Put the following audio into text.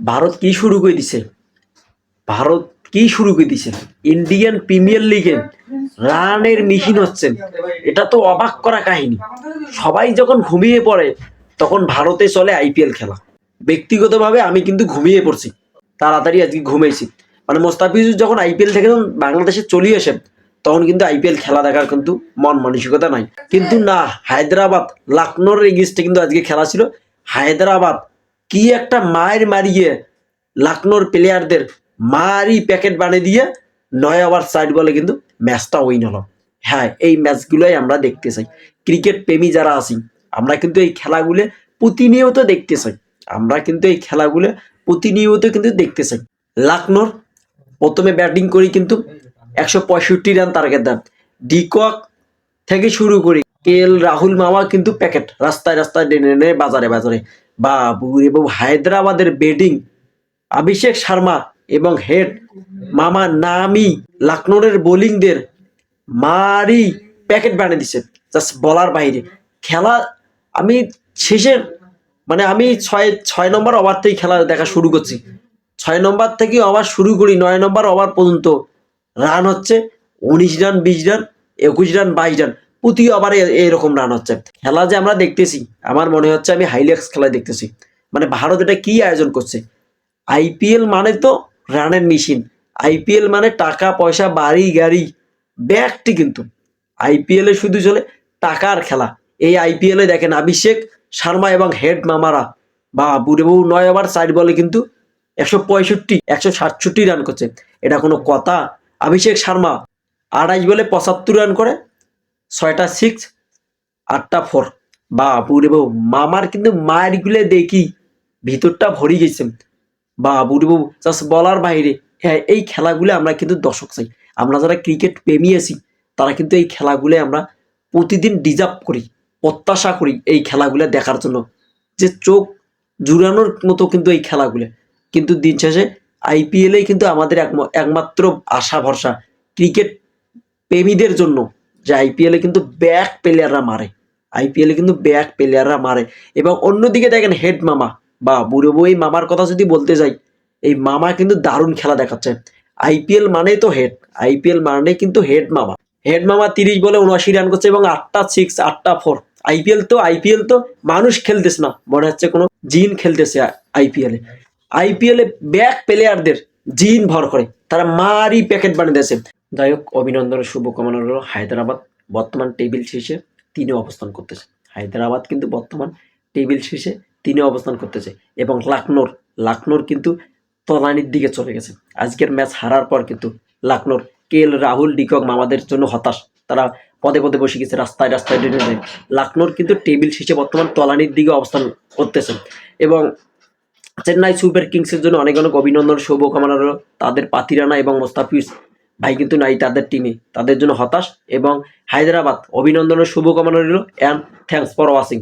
ভারত কি শুরু করে দিছে? ভারত কি শুরু করে দিছে? ইন্ডিয়ান প্রিমিয়ার লিগে রানের মিশিন হচ্ছেন এটা তো অবাক করা কাহিনী। সবাই যখন ঘুমিয়ে পড়ে, তখন ভারতে চলে আইপিএল খেলা। ব্যক্তিগতভাবে আমি কিন্তু ঘুমিয়ে পড়ছি। তাড়াতাড়ি আজকে ঘুমিয়েছি মানে মোস্তাফিজুর যখন আইপিএল থেকে যখন বাংলাদেশে চলিয়ে আসেন তখন কিন্তু আইপিএল খেলা দেখার কিন্তু মন মানসিকতা নাই। কিন্তু না, হায়দ্রাবাদ লখনৌর এগেস্টে কিন্তু আজকে খেলা ছিল। হায়দ্রাবাদ কি একটা মায়ের মারিয়ে লখনৌর প্লেয়ারদের মারি প্যাকেট বানিয়ে দিয়ে নয় ওভার সাইড বলে কিন্তু ম্যাচটা উইন হলো। হ্যাঁ এই ম্যাচগুলোই আমরা দেখতে চাই। ক্রিকেট প্রেমী যারা আছি, আমরা কিন্তু এই খেলাগুলো প্রতিনিয়ত দেখতে চাই। আমরা কিন্তু এই খেলাগুলো প্রতিনিয়ত কিন্তু দেখতে চাই। লখনৌর প্রথমে ব্যাটিং করি কিন্তু একশো পঁয়ষট্টি রান টার্গেট দেন। ডিকক থেকে শুরু করি। কে এল রাহুল মামা কিন্তু প্যাকেট রাস্তায় রাস্তায় টেনে বাজারে বাজারে। বাবু এবং হায়দ্রাবাদের বেডিং, অভিষেক শর্মা এবং হেড মামা নামি লখনৌরের বোলিংদের মারি প্যাকেট বানিয়ে দিছে জাস্ট বলার বাইরে। খেলা আমি শেষের মানে আমি ছয় ছয় নম্বর ওভার থেকে খেলা দেখা শুরু করছি। ছয় নম্বর থেকে ওভার শুরু করি, নয় নম্বর ওভার পর্যন্ত রান হচ্ছে। উনিশ রান, বিশ রান, একুশ রান, বাইশ রান। প্রতি ওভারে এরকম রান হচ্ছে। খেলা যে আমরা দেখতেছি, আমার মনে হচ্ছে আমি হাইলেক্স খেলা দেখতেছি। মানে ভারত এটা কি আয়োজন করছে? আইপিএল মানে তো রানের মেশিন আইপিএল মানে টাকা, পয়সা, বাড়ি, গাড়ি ব্যাগটি কিন্তু। আইপিএলে শুধু চলে টাকার খেলা। এই আইপিএলে দেখেন অভিষেক শর্মা এবং হেড মামারা। বা বুড়ে বউ নয় ওভার সাইড বলে কিন্তু একশো পঁয়ষট্টি, একশো সাতষট্টি রান করছে। এটা কোনো কথা? অভিষেক শর্মা আড়াইশ বলে পঁচাত্তর রান করে ছয়টা সিক্স আটটা ফোর বা বুড়ে বউ, মামার কিন্তু মায়ের গুলে দেখি ভিতরটা ভরি গেছে। বা বুড়ে বউ জাস্ট বলার বাইরে। হ্যাঁ এই খেলাগুলো আমরা কিন্তু দর্শক চাই। আমরা যারা ক্রিকেট প্রেমী আছি, তারা কিন্তু এই খেলাগুলো আমরা প্রতিদিন ডিজার্ভ করি, প্রত্যাশা করি এই খেলাগুলো দেখার জন্য। যে চোখ জুড়ানোর মতো কিন্তু এই খেলাগুলো। কিন্তু দিন শেষে আইপিএলেই কিন্তু আমাদের একম- একমাত্র আশা ভরসা ক্রিকেট প্রেমীদের জন্য। যে আইপিএলে কিন্তু ব্যাক প্লেয়াররা মারে। আইপিএলে কিন্তু ব্যাক প্লেয়াররা মারে। এবং অন্যদিকে দেখেন হেড মামা বা বুড়ো বই মামার কথা যদি বলতে যাই, এই মামা কিন্তু দারুণ খেলা দেখাচ্ছে। আইপিএল মানেই তো হেড আইপিএল মানে কিন্তু হেড মামা। হেড মামা তিরিশ বলে উনআশি রান করছে এবং আটটা সিক্স আটটা ফোর আইপিএল তো আইপিএল তো মানুষ খেলতেছে না। মনে হচ্ছে কোনো জিন খেলতেছে আইপিএলে আইপিএলে ব্যাক প্লেয়ারদের জিন ভর করে। তারা মারি প্যাকেট বানিয়ে দিয়েছে। যাই হোক, অভিনন্দনের শুভকামনা রইল। হায়দ্রাবাদ বর্তমান টেবিল শীর্ষে তিনে অবস্থান করতেছে। হায়দ্রাবাদ কিন্তু বর্তমান টেবিল শীর্ষে তিনে অবস্থান করতেছে এবং লখনৌর লখনৌর কিন্তু তলানির দিকে চলে গেছে। আজকের ম্যাচ হারার পর কিন্তু লখনৌর কে এল রাহুল, ডিকক মামাদের জন্য হতাশ। তারা পদে পদে বসে গেছে, রাস্তায় রাস্তায় ডেনে দেয়। লখনৌর কিন্তু টেবিল শীর্ষে বর্তমান তলানির দিকে অবস্থান করতেছে এবং চেন্নাই সুপার কিংসের জন্য অনেক অনেক অভিনন্দন, শুভকামনা তাদের পাতিরানা এবং মোস্তাফিজ ভাই কিন্তু নাই, তাদের টিমে তাদের জন্য হতাশ এবং হায়দ্রাবাদ, অভিনন্দনের শুভকামনা রইল অ্যান্ড থ্যাংকস ফর ওয়াচিং